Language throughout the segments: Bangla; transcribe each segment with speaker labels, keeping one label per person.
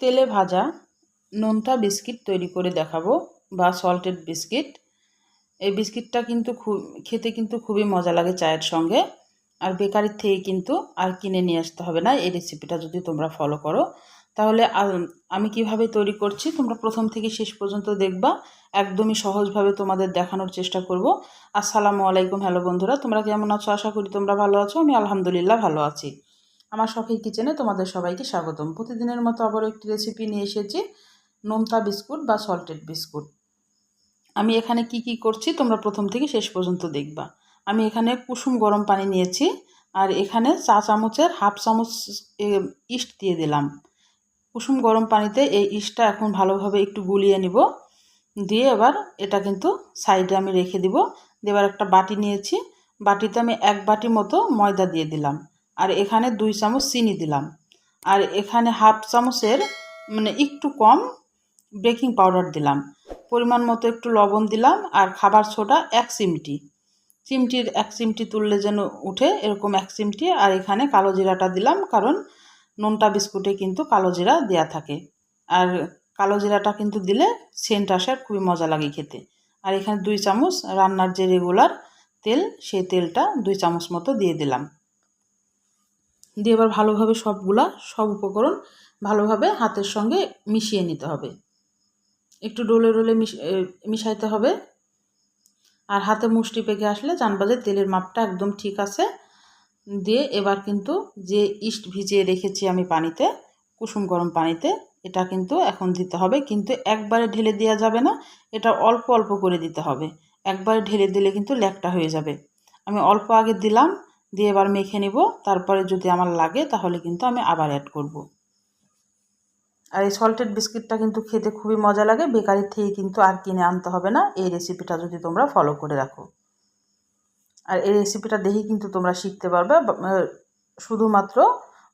Speaker 1: তেলে ভাজা নোনতা বিস্কিট তৈরি করে দেখাবো, বা সল্টেড বিস্কিট এই বিস্কিটটা কিন্তু খুব, খেতে কিন্তু খুবই মজা লাগে চায়ের সঙ্গে। আর বেকারির থেকে কিন্তু আর কিনে নিয়ে আসতে হবে না, এই রেসিপিটা যদি তোমরা ফলো করো। তাহলে আমি কীভাবে তৈরি করছি তোমরা প্রথম থেকে শেষ পর্যন্ত দেখবা, একদমই সহজভাবে তোমাদের দেখানোর চেষ্টা করব। আসসালামু আলাইকুম, হ্যালো বন্ধুরা, তোমরা কেমন আছো? আশা করি তোমরা ভালো আছো, আমি আলহামদুলিল্লাহ ভালো আছি। আমার শখের কিচেনে তোমাদের সবাইকে স্বাগতম। প্রতিদিনের মতো আবারও একটি রেসিপি নিয়ে এসেছি, নোনতা বিস্কুট বা সল্টেড বিস্কুট আমি এখানে কি কি করছি তোমরা প্রথম থেকে শেষ পর্যন্ত দেখবা। আমি এখানে কুসুম গরম পানি নিয়েছি আর এখানে চা চামচের হাফ চামচ ইস্ট দিয়ে দিলাম। কুসুম গরম পানিতে এই ইস্টটা এখন ভালোভাবে একটু গুলিয়ে নিব। দিয়ে এবার এটা কিন্তু সাইডে আমি রেখে দিব। এবার একটা বাটি নিয়েছি। বাটিতে আমি এক বাটি মতো ময়দা দিয়ে দিলাম। আর এখানে দুই চামচ চিনি দিলাম। আর এখানে হাফ চামচের মানে একটু কম বেকিং পাউডার দিলাম। পরিমাণ মতো একটু লবণ দিলাম আর খাবার ছোটা এক চিমটি। চিমটির এক চিমটি তুললে যেন উঠে এরকম এক চিমটি। আর এখানে কালো জিরাটা দিলাম কারণ নোনটা বিস্কুটে কিন্তু কালো জিরা দেওয়া থাকে। আর কালো জিরাটা কিন্তু দিলে সেন্ট আসার খুবই মজা লাগে খেতে। আর এখানে দুই চামচ রান্নার যে রেগুলার তেল সেই তেলটা দুই চামচ মতো দিয়ে দিলাম। দিয়ে এবার ভালোভাবে সবগুলা, সব উপকরণ ভালোভাবে হাতের সঙ্গে মিশিয়ে নিতে হবে। একটু ডোলে ডোলে মিশাইতে হবে। আর হাতে মুষ্টি পেকে আসলে জানবা যে তেলের মাপটা একদম ঠিক আছে। দিয়ে এবার কিন্তু যে ইস্ট ভিজিয়ে রেখেছি আমি পানিতে, কুসুম গরম পানিতে, এটা কিন্তু এখন দিতে হবে। কিন্তু একবারে ঢেলে দেওয়া যাবে না, এটা অল্প অল্প করে দিতে হবে। একবারে ঢেলে দিলে কিন্তু ল্যাকটা হয়ে যাবে। আমি অল্প আগে দিলাম দিয়ে এবার মেখে নিব। তারপরে যদি আমার লাগে তাহলে কিন্তু আমি আবার অ্যাড করব। আর এই সল্টেড বিস্কিটটা কিন্তু খেতে খুবই মজা লাগে। বেকারির থেকে কিন্তু আর কিনে আনতে হবে না। এই রেসিপিটা যদি তোমরা ফলো করে রাখো। আর এই রেসিপিটা দেখেই কিন্তু তোমরা শিখতে পারবে। শুধুমাত্র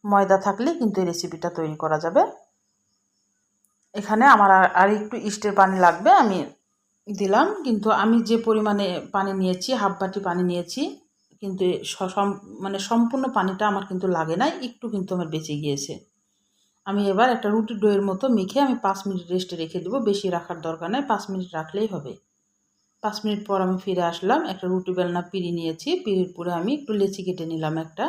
Speaker 1: ময়দা থাকলেই কিন্তু এই রেসিপিটা তৈরি করা যাবে। এখানে আমার আর একটু ইস্টের পানি লাগবে। আমি দিলাম। কিন্তু আমি যে পরিমাণে পানি নিয়েছি, হাফ বাটি পানি নিয়েছি কিন্তু মানে সম্পূর্ণ পানিটা আমার কিন্তু লাগে নাই একটু কিন্তু আমার বেঁচে গিয়েছে। আমি এবার একটা রুটি ডোয়ের মতো মেখে আমি পাঁচ মিনিট রেস্টে রেখে দেবো, বেশি রাখার দরকার নেই, পাঁচ মিনিট রাখলেই হবে। পাঁচ মিনিট পর আমি ফিরে আসলাম, একটা রুটি বেলনা পিড়ি নিয়েছি, পিড়ির পরে আমি একটু লেচি কেটে নিলাম একটা।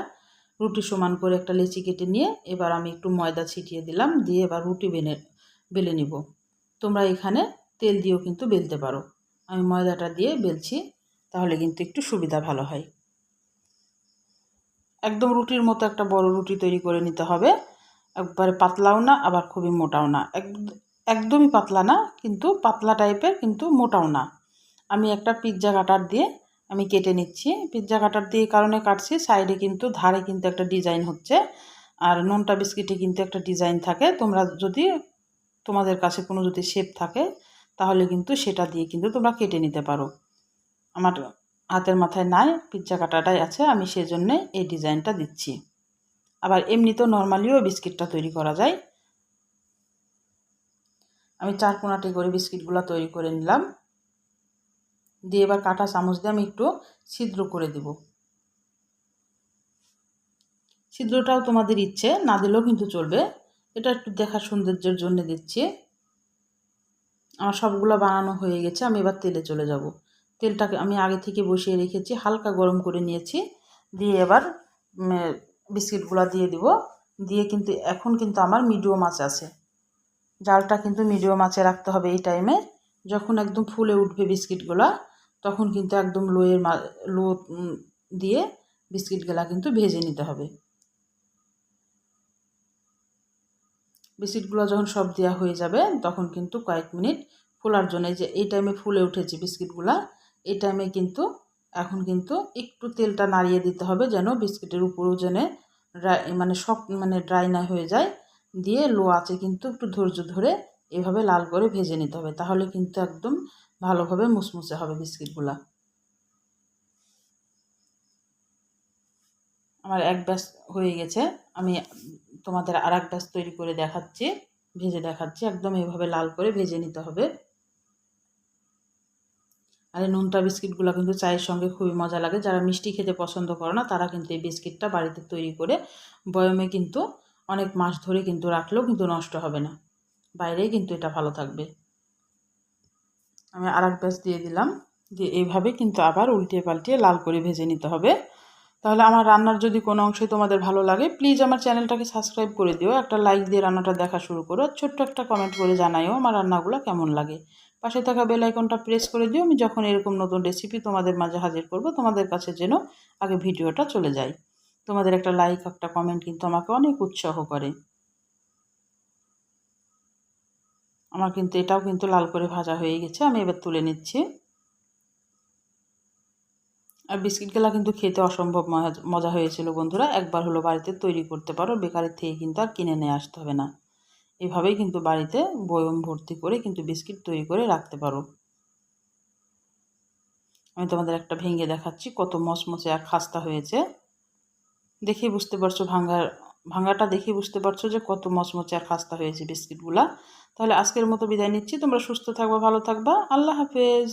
Speaker 1: রুটি সমান করে একটা লেচি কেটে নিয়ে এবার আমি একটু ময়দা ছিটিয়ে দিলাম, দিয়ে এবার রুটি বেনে বেলে নিব। তোমরা এখানে তেল দিয়েও কিন্তু বেলতে পারো। আমি ময়দাটা দিয়ে বেলছি, তাহলে কিন্তু একটু সুবিধা ভালো হয়। একদম রুটির মতো একটা বড় রুটি তৈরি করে নিতে হবে। একবারে পাতলাও না, আবার খুবই মোটাও না। একদমই পাতলা না, কিন্তু পাতলা টাইপের, কিন্তু মোটাও না। আমি একটা পিৎজা কাটার দিয়ে আমি কেটে নিচ্ছি। পিৎজা কাটার দিয়ে কারণে কাটছি, সাইডে কিন্তু ধারে কিন্তু একটা ডিজাইন হচ্ছে, আর নোনটা বিস্কিটে কিন্তু একটা ডিজাইন থাকে। তোমরা যদি তোমাদের কাছে কোনো যদি শেপ থাকে, তাহলে কিন্তু সেটা দিয়ে কিন্তু তোমরা কেটে নিতে পারো। আমার হাতের মাথায় নাই, পিৎজা কাটাটাই আছে, আমি সেই জন্যে এই ডিজাইনটা দিচ্ছি। আবার এমনিতেও নর্মালিও বিস্কিটটা তৈরি করা যায়। আমি চার কোনাটি করে বিস্কিটগুলো তৈরি করে নিলাম। দিয়ে এবার কাটা চামচ দিয়ে আমি একটু ছিদ্র করে দেব। ছিদ্রটাও তোমাদের ইচ্ছে, না দিলেও কিন্তু চলবে। এটা একটু দেখার সৌন্দর্যের জন্য দিচ্ছি। আমার সবগুলো বানানো হয়ে গেছে, আমি এবার তেলে চলে যাব। তেলটাকে আমি আগে থেকে বসিয়ে রেখেছি, হালকা গরম করে নিয়েছি। দিয়ে এবার বিস্কিটগুলো দিয়ে দিব। দিয়ে কিন্তু, এখন কিন্তু আমার মিডিয়াম মাছ আছে। জালটা কিন্তু মিডিয়াম মাছে রাখতে হবে এই টাইমে যখন একদম ফুলে উঠবে বিস্কিটগুলো, তখন কিন্তু একদম লোয়ের মা, লো দিয়ে বিস্কিটগুলা কিন্তু ভেজে নিতে হবে। বিস্কিটগুলো যখন সব দেওয়া হয়ে যাবে, তখন কিন্তু কয়েক মিনিট ফোলার জন্য যে, এই টাইমে ফুলে উঠেছে বিস্কিটগুলা এই টাইমে কিন্তু, এখন কিন্তু একটু তেলটা নাড়িয়ে দিতে হবে যেন বিস্কিটের উপরেও যেন মানে সব মানে ড্রাই না হয়ে যায়। দিয়ে লো আছে কিন্তু একটু ধৈর্য ধরে এভাবে লাল করে ভেজে নিতে হবে। তাহলে কিন্তু একদম ভালোভাবে মুসমুসে হবে বিস্কিটগুলা। আমার এক ব্যাস হয়ে গেছে। আমি তোমাদের আর এক ব্যাস তৈরি করে দেখাচ্ছি, ভেজে দেখাচ্ছি। একদম এইভাবে লাল করে ভেজে নিতে হবে। আর এই নোনতা বিস্কিটগুলো কিন্তু চায়ের সঙ্গে খুবই মজা লাগে। যারা মিষ্টি খেতে পছন্দ করে না, তারা কিন্তু এই বিস্কিটটা বাড়িতে তৈরি করে বয়মে কিন্তু অনেক মাস ধরে কিন্তু রাখলেও কিন্তু নষ্ট হবে না। বাইরেই কিন্তু এটা ভালো থাকবে। আমি আর এক ব্যাচ দিয়ে দিলাম। দিয়ে এইভাবে কিন্তু আবার উল্টিয়ে পাল্টিয়ে লাল করে ভেজে নিতে হবে। তাহলে আমার রান্নার যদি কোনো অংশে তোমাদের ভালো লাগে প্লিজ আমার চ্যানেলটাকে সাবস্ক্রাইব করে দিও। একটা লাইক দিয়ে রান্নাটা দেখা শুরু করো। আর ছোট্ট একটা কমেন্ট করে জানাইও আমার রান্নাগুলো কেমন লাগে। পাশে থাকা বেল আইকনটা প্রেস করে দিও, আমি যখন এরকম নতুন রেসিপি তোমাদের মাঝে হাজির করব, তোমাদের কাছে যেন আগে ভিডিওটা চলে যায়। তোমাদের একটা লাইক একটা কমেন্ট কিন্তু আমাকে অনেক উৎসাহ করে। আমার কিন্তু এটাও কিন্তু লাল করে ভাজা হয়ে গেছে, আমি এবার তুলে নিচ্ছি। আর বিস্কিটগুলা কিন্তু খেতে অসম্ভব মজা হয়েছিল বন্ধুরা, একবার হলো বাড়িতে তৈরি করতে পারো, বেকারের থেকে কিন্তু আর কিনে নিয়ে আসতে হবে না। এভাবেই কিন্তু বাড়িতে বয়ম ভর্তি করে কিন্তু বিস্কিট তৈরি করে রাখতে পারো। আমি তোমাদের একটা ভেঙে দেখাচ্ছি, কত মচমচে আর খাস্তা হয়েছে। দেখেই বুঝতে পারছ ভাঙ্গার, ভাঙ্গাটা দেখে বুঝতে পারছ যে কত মচমচে আর খাস্তা হয়েছে বিস্কিটগুলা। তাহলে আজকের মতো বিদায় নিচ্ছি, তোমরা সুস্থ থাকবা, ভালো থাকবা, আল্লাহ হাফেজ।